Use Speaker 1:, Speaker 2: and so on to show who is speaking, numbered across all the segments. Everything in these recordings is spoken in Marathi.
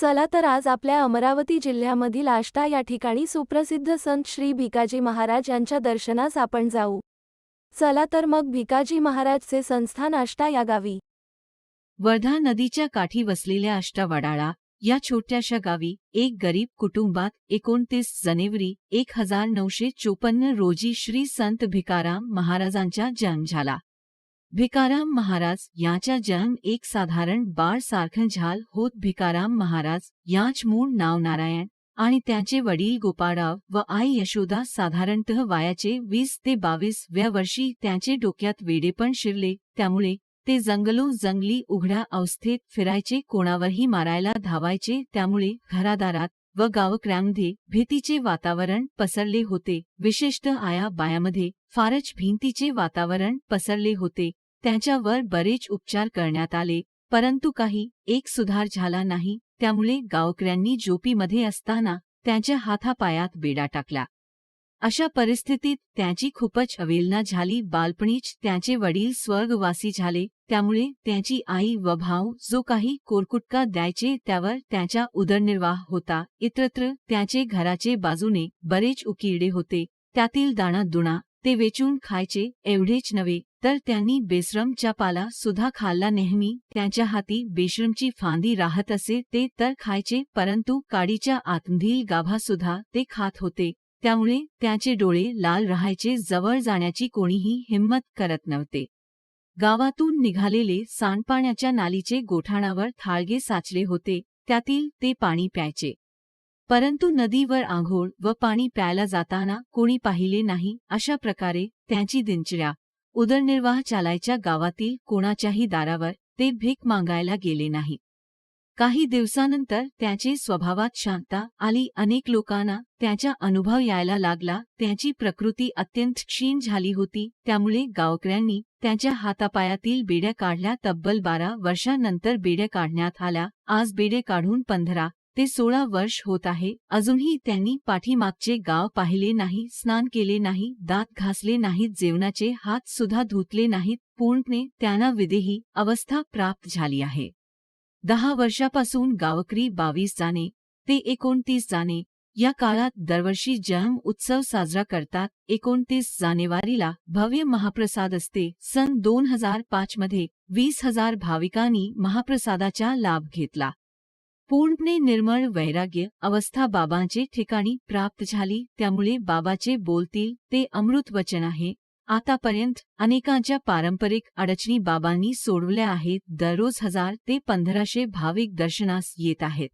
Speaker 1: चला तर आज आपल्या अमरावती जिल्ह्यामधील आष्टा या ठिकाणी सुप्रसिद्ध संत श्री भिकाजी महाराज यांच्या दर्शनास आपण जाऊ. चला तर मग भिकाजी महाराजचे संस्थान आष्टा या गावी.
Speaker 2: वर्धा नदीच्या काठी वसलेल्या अष्टावडाळा या छोट्याशा गावी एक गरीब कुटुंबात एकोणतीस जानेवारी एक हजार नऊशे चोपन्न रोजी श्री संत भिकाराम महाराजांचा जन्म झाला. भिकाराम महाराज यांचा जन्म एक साधारण बाळ सारखं झाल होत भिकाराम महाराज यांच मूळ नाव नारायण आणि त्यांचे वडील गोपाळराव व आई यशोदा साधारणतः वयाचे वीस ते बावीस व्या वर्षी त्यांचे डोक्यात वेडेपण शिरले. त्यामुळे ते जंगलो जंगली उघड्या अवस्थेत फिरायचे कोणावरही मारायला धावायचे. त्यामुळे घरादारात व गावकऱ्यांमध्ये भीतीचे वातावरण पसरले होते. विशेषतः आया बायामध्ये फारच भिंतीचे वातावरण पसरले होते. त्यांच्यावर बरेच उपचार करण्यात आले परंतु काही एक सुधार झाला नाही. त्यामुळे गावकऱ्यांनी जोपीमध्ये असताना त्यांच्या हातापायात बेडा टाकला अशा परिस्थितीत त्यांची खूपच अवेलना झाली. बालपणीच त्याचे वडील स्वर्गवासी झाले. त्यामुळे त्याची आई व भाऊ जो काही कोरकुटका द्यायचे त्यावर त्याचा उदरनिर्वाह होता. इतरत्र त्यांचे घराचे बाजूने बरेच उकिरडे होते. त्यातील दाणा दुणा ते वेचून खायचे एवढेच नव्हे तर त्यांनी बेसरमच्या पाला सुद्धा खाल्ला नेहमी. त्यांच्या हाती बेश्रमची फांदी राहत असे ते तर खायचे परंतु काडीच्या आतमधील गाभा सुद्धा ते खात होते. त्यामुळे त्याचे डोळे लाल राहायचे जवळ जाण्याची कोणीही हिंमत करत नव्हते. गावातून निघालेले सांडपाण्याच्या नालीचे गोठाणावर थाळगे साचले होते त्यातील ते पाणी प्यायचे. परंतु नदीवर आंघोळ व पाणी प्यायला जाताना कोणी पाहिले नाही अशा प्रकारे त्यांची दिनचर्या. उदरनिर्वाह चालायच्या गावातील कोणाच्याही दारावर ते भीक मागायला गेले नाही काही दिवसानंतर त्याचे स्वभावात शांतता आली. अनेक लोकांना त्याचा अनुभव यायला लागला. त्याची प्रकृती अत्यंत क्षीण झाली होती. त्यामुळे गावकऱ्यांनी त्याच्या हातापायातील बेड्या काढल्या. तब्बल बारा वर्षांनंतर बेड्या काढण्यात आल्या. आज बेडे काढून पंधरा ते सोळा वर्ष होत आहे. अजूनही त्यांनी पाठीमागचे गाव पाहिले नाही. स्नान केले नाही. दात घासले नाहीत. जेवणाचे हात सुद्धा धुतले नाहीत. पूर्णपणे त्यांना विदेही अवस्था प्राप्त झाली आहे. दहा वर्षापासून गावकरी बावीस जाणे ते एकोणतीस जाणे. या काळात दरवर्षी जन्म उत्सव साजरा करतात. एकोणतीस जानेवारीला भव्य महाप्रसाद असते. सन दोन हजार पाच मध्ये वीस हजार भाविकांनी महाप्रसादाचा लाभ घेतला. पूर्णपणे निर्मळ वैराग्य अवस्था बाबांचे ठिकाणी प्राप्त झाली. त्यामुळे बाबाचे बोलतील ते अमृत वचन आहे. आतापर्यंत अनेकांच्या पारंपरिक अडचणी बाबांनी सोडवल्या आहेत. दररोज हजार ते पंधराशे भाविक दर्शनास येत आहेत.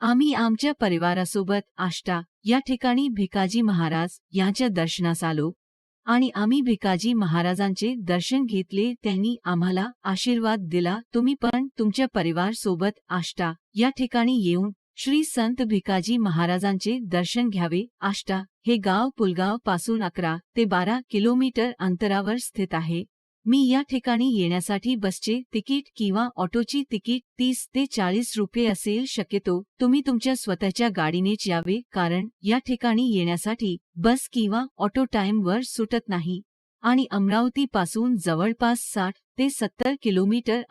Speaker 2: आम्ही आमच्या परिवारासोबत आष्टा या ठिकाणी भिकाजी महाराज यांच्या दर्शनास आलो आणि आम्ही भिकाजी महाराजांचे दर्शन घेतले त्यांनी आम्हाला आशीर्वाद दिला. तुम्ही पण तुमच्या परिवार सोबत आष्टा या ठिकाणी येऊन श्री संत भिकाजी महाराजांचे दर्शन घ्यावे. आष्टा हे गाव पुलगावपासून अकरा ते बारा किलोमीटर अंतरावर स्थित आहे. मी या ठिकाणी येण्यासाठी बसचे तिकीट किंवा ऑटोची तिकीट तीस ते चाळीस रुपये असेल शक्यतो तुम्ही तुमच्या स्वतःच्या गाडीनेच यावे कारण या ठिकाणी येण्यासाठी बस किंवा ऑटो टाइमवर सुटत नाही. आणि अमरावती पासून जवळपास साठ ते सत्तर किलोमीटर